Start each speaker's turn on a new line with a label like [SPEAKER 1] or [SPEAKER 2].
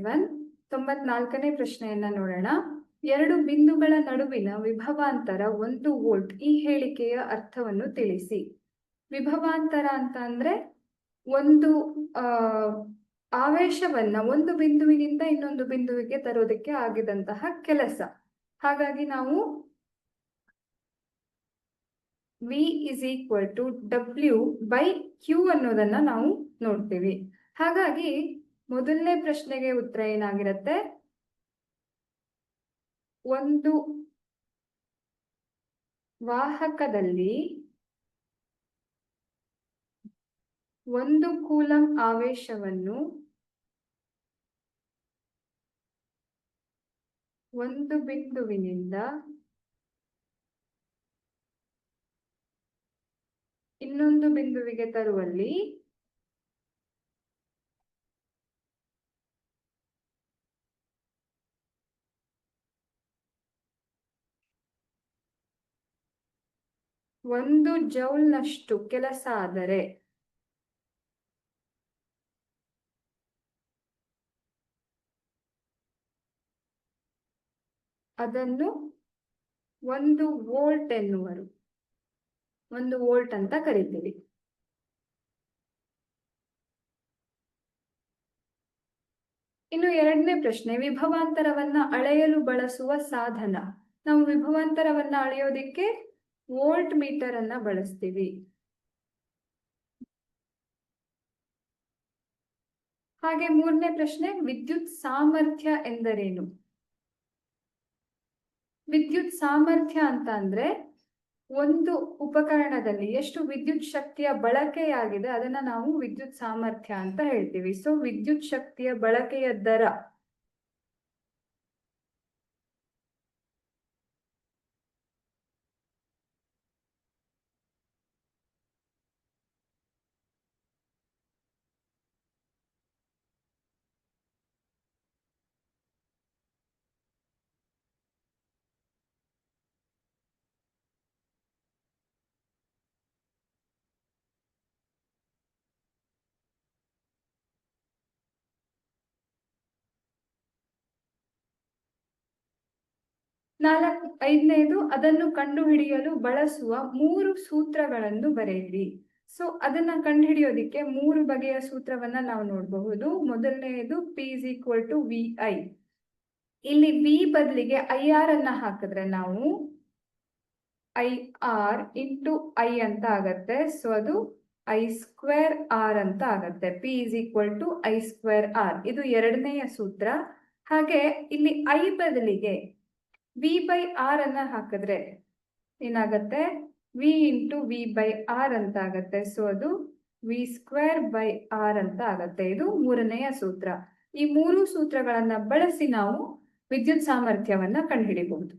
[SPEAKER 1] Everyone ತೊಂಬತ್ನಾಲ್ಕನೇ ಪ್ರಶ್ನೆಯನ್ನ ನೋಡೋಣ. ಎರಡು ಬಿಂದುಗಳ ನಡುವಿನ ವಿಭವಾಂತರ ಒಂದು ವೋಲ್ಟ್ ಈ ಹೇಳಿಕೆಯ ಅರ್ಥವನ್ನು ತಿಳಿಸಿ. ವಿಭವಾಂತರ ಅಂತ ಅಂದ್ರೆ ಒಂದು ಆವೇಶವನ್ನ ಒಂದು ಬಿಂದುವಿನಿಂದ ಇನ್ನೊಂದು ಬಿಂದುವಿಗೆ ತರೋದಕ್ಕೆ ಆಗಿದಂತಹ ಕೆಲಸ. ಹಾಗಾಗಿ ನಾವು V is equal to W by Q ಅನ್ನೋದನ್ನ ನಾವು ನೋಡ್ತೀವಿ. ಹಾಗಾಗಿ ಮೊದಲನೇ ಪ್ರಶ್ನೆಗೆ ಉತ್ತರ ಏನಾಗಿರುತ್ತೆ? ಒಂದು ವಾಹಕದಲ್ಲಿ ಒಂದು ಕೂಲಂ ಆವೇಶವನ್ನು ಒಂದು ಬಿಂದುವಿನಿಂದ ಇನ್ನೊಂದು ಬಿಂದುವಿಗೆ ತರುವಲ್ಲಿ ಒಂದು ಜೌಲ್ನಷ್ಟು ಕೆಲಸ ಆದರೆ ಅದನ್ನು ಒಂದು ವೋಲ್ಟ್ ಎನ್ನುವರು. ಒಂದು ವೋಲ್ಟ್ ಅಂತ ಕರೀತೀವಿ. ಇನ್ನು ಎರಡನೇ ಪ್ರಶ್ನೆ, ವಿಭವಾಂತರವನ್ನ ಅಳೆಯಲು ಬಳಸುವ ಸಾಧನ. ನಾವು ವಿಭವಾಂತರವನ್ನ ಅಳೆಯೋದಿಕ್ಕೆ ವೋಲ್ಟ್ ಮೀಟರ್ ಅನ್ನ ಬಳಸ್ತೀವಿ. ಹಾಗೆ ಮೂರನೇ ಪ್ರಶ್ನೆ, ವಿದ್ಯುತ್ ಸಾಮರ್ಥ್ಯ ಎಂದರೇನು? ವಿದ್ಯುತ್ ಸಾಮರ್ಥ್ಯ ಅಂತ ಅಂದ್ರೆ ಒಂದು ಉಪಕರಣದಲ್ಲಿ ಎಷ್ಟು ವಿದ್ಯುತ್ ಶಕ್ತಿಯ ಬಳಕೆಯಾಗಿದೆ, ಅದನ್ನ ನಾವು ವಿದ್ಯುತ್ ಸಾಮರ್ಥ್ಯ ಅಂತ ಹೇಳ್ತೀವಿ. ಸೊ ವಿದ್ಯುತ್ ಶಕ್ತಿಯ ಬಳಕೆಯ ದರ. ನಾಲ್ಕು, ಐದನೇದು ಅದನ್ನು ಕಂಡುಹಿಡಿಯಲು ಬಳಸುವ ಮೂರು ಸೂತ್ರಗಳನ್ನು ಬರೆಯಿರಿ. ಸೊ ಅದನ್ನ ಕಂಡುಹಿಡಿಯೋದಿಕ್ಕೆ ಮೂರು ಬಗೆಯ ಸೂತ್ರವನ್ನ ನಾವು ನೋಡಬಹುದು. ಮೊದಲನೆಯದು P is equal to V I ಇಲ್ಲಿ ವಿ ಬದಲಿಗೆ ಐ ಆರ್ ಅನ್ನ ಹಾಕಿದ್ರೆ ನಾವು ಐ ಆರ್ ಇಂಟು ಐ ಅಂತ ಆಗತ್ತೆ. ಸೊ ಅದು ಐ ಸ್ಕ್ವೇರ್ ಆರ್ ಅಂತ ಆಗತ್ತೆ. P is equal to I square R ಇದು ಎರಡನೆಯ ಸೂತ್ರ. ಹಾಗೆ ಇಲ್ಲಿ ಐ ಬದಲಿಗೆ ವಿ ಬೈ ಆರ್ ಅನ್ನ ಹಾಕಿದ್ರೆ ಏನಾಗತ್ತೆ? V into V by R ಅಂತ ಆಗತ್ತೆ. ಸೊ ಅದು ವಿ ಸ್ಕ್ವೇರ್ ಬೈ ಆರ್ ಅಂತ ಆಗತ್ತೆ. ಇದು ಮೂರನೆಯ ಸೂತ್ರ. ಈ ಮೂರು ಸೂತ್ರಗಳನ್ನ ಬಳಸಿ ನಾವು ವಿದ್ಯುತ್ ಸಾಮರ್ಥ್ಯವನ್ನ ಕಂಡುಹಿಡಿಬಹುದು.